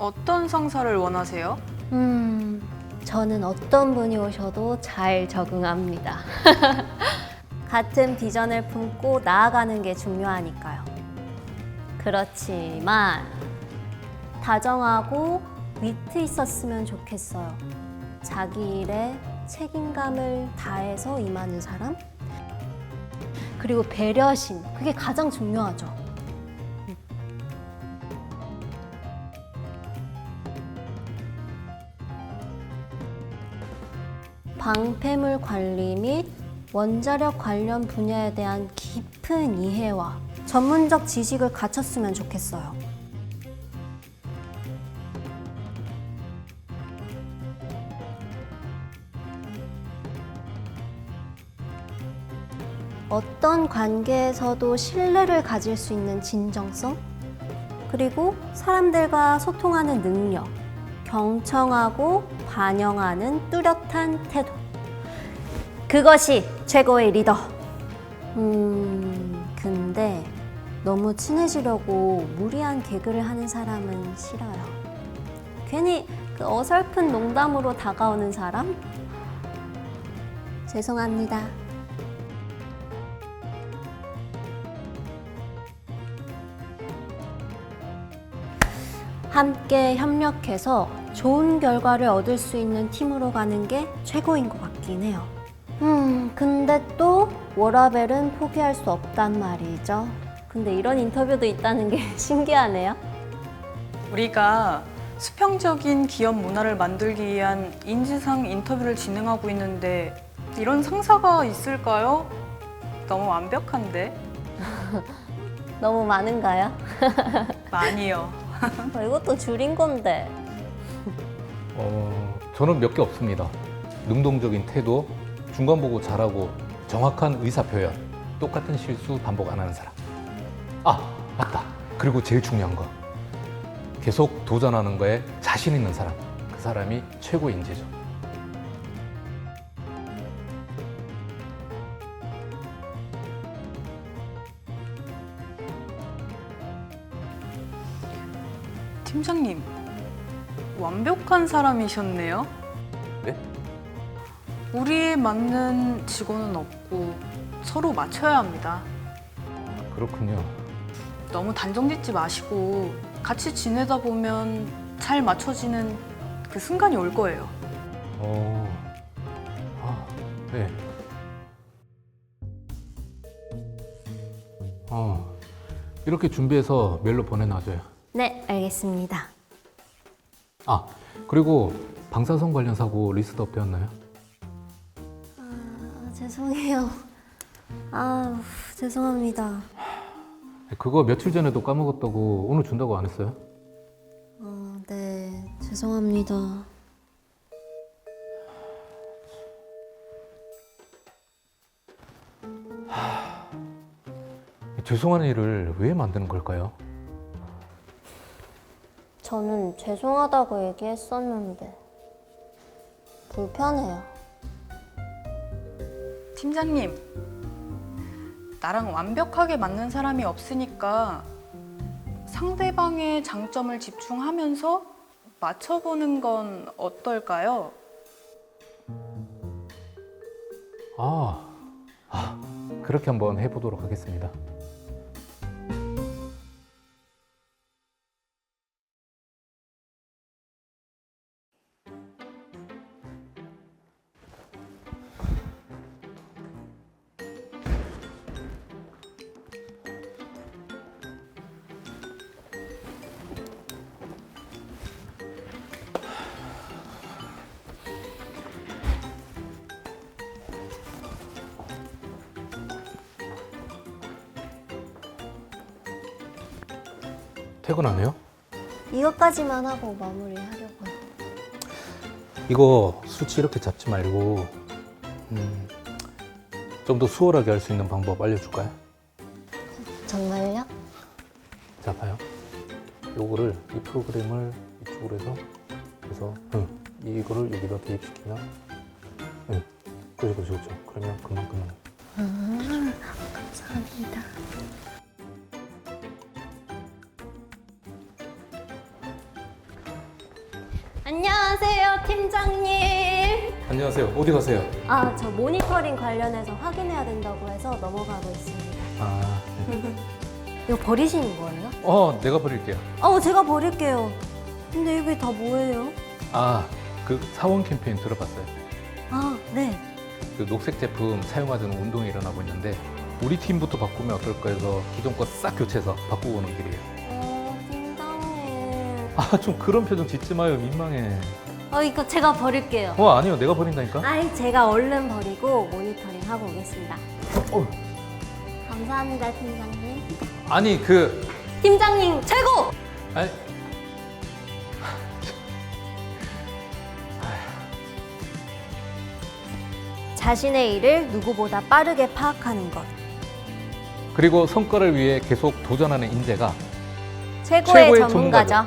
어떤 상사를 원하세요? 음, 저는 어떤 분이 오셔도 잘 적응합니다. 같은 비전을 품고 나아가는 게 중요하니까요. 그렇지만 다정하고 위트 있었으면 좋겠어요. 자기 일에 책임감을 다해서 임하는 사람? 그리고 배려심. 그게 가장 중요하죠. 방패물 관리 및 원자력 관련 분야에 대한 깊은 이해와 전문적 지식을 갖췄으면 좋겠어요. 어떤 관계에서도 신뢰를 가질 수 있는 진정성, 그리고 사람들과 소통하는 능력, 경청하고 반영하는 뚜렷한 태도. 그것이 최고의 리더. 음, 근데 너무 친해지려고 무리한 개그를 하는 사람은 싫어요. 괜히 그 어설픈 농담으로 다가오는 사람? 죄송합니다. 함께 협력해서 좋은 결과를 얻을 수 있는 팀으로 가는 게 최고인 것 같긴 해요. 음, 근데 또 워라벨은 포기할 수 없단 말이죠. 근데 이런 인터뷰도 있다는 게 신기하네요. 우리가 수평적인 기업 문화를 만들기 위한 인지상 인터뷰를 진행하고 있는데 이런 상사가 있을까요? 너무 완벽한데? 너무 많은가요? 많이요. 어, 이것도 줄인 건데. 어, 저는 몇 개 없습니다. 능동적인 태도, 중간 보고 잘하고 정확한 의사 표현, 똑같은 실수 반복 안 하는 사람. 아, 맞다. 그리고 제일 중요한 거. 계속 도전하는 거에 자신 있는 사람. 그 사람이 최고의 인재죠. 팀장님, 완벽한 사람이셨네요. 네? 우리에 맞는 직원은 없고 서로 맞춰야 합니다. 그렇군요. 너무 단정 짓지 마시고 같이 지내다 보면 잘 맞춰지는 그 순간이 올 거예요. 어, 아, 네. 어, 이렇게 준비해서 메일로 보내놔줘요. 네, 알겠습니다. 아, 그리고 방사선 관련 사고 리스트업 되었나요? 아, 죄송해요. 아, 죄송합니다. 그거 며칠 전에도 까먹었다고 오늘 준다고 안 했어요? 어, 네, 죄송합니다. 죄송한 일을 왜 만드는 걸까요? 저는 죄송하다고 얘기했었는데 불편해요. 팀장님, 나랑 완벽하게 맞는 사람이 없으니까 상대방의 장점을 집중하면서 맞춰보는 건 어떨까요? 아, 아, 그렇게 한번 해보도록 하겠습니다. 퇴근하네요? 이것까지만 하고 마무리하려고요. 이거 수치 이렇게 잡지 말고 음, 좀 더 수월하게 할 수 있는 방법 알려줄까요? 정말요? 자 봐요. 요거를 이 프로그램을 이쪽으로 해서 그래서 응, 이거를 여기다 대입시키면 응, 그죠 그죠 그죠. 그러면 금방 끝나요. 아, 감사합니다. 안녕하세요, 팀장님. 안녕하세요. 어디 가세요? 아, 저 모니터링 관련해서 확인해야 된다고 해서 넘어가고 있습니다. 아, 이거 버리시는 거예요? 어, 내가 버릴게요. 어, 제가 버릴게요. 근데 이게 다 뭐예요? 아, 그 사원 캠페인 들어봤어요? 아, 네. 그 녹색 제품 사용하자는 운동이 일어나고 있는데 우리 팀부터 바꾸면 어떨까 해서 기존 거 싹 교체해서 바꾸고 오는 길이에요. 어, 팀장님. 아, 좀 그런 표정 짓지 마요. 민망해. 어, 이거 제가 버릴게요. 어, 아니요. 내가 버린다니까? 아이, 제가 얼른 버리고 모니터링 하고 오겠습니다. 어, 감사합니다, 팀장님. 아니, 그, 팀장님, 최고! 아니, 자신의 일을 누구보다 빠르게 파악하는 것. 그리고 성과를 위해 계속 도전하는 인재가 최고의, 최고의 전문가죠.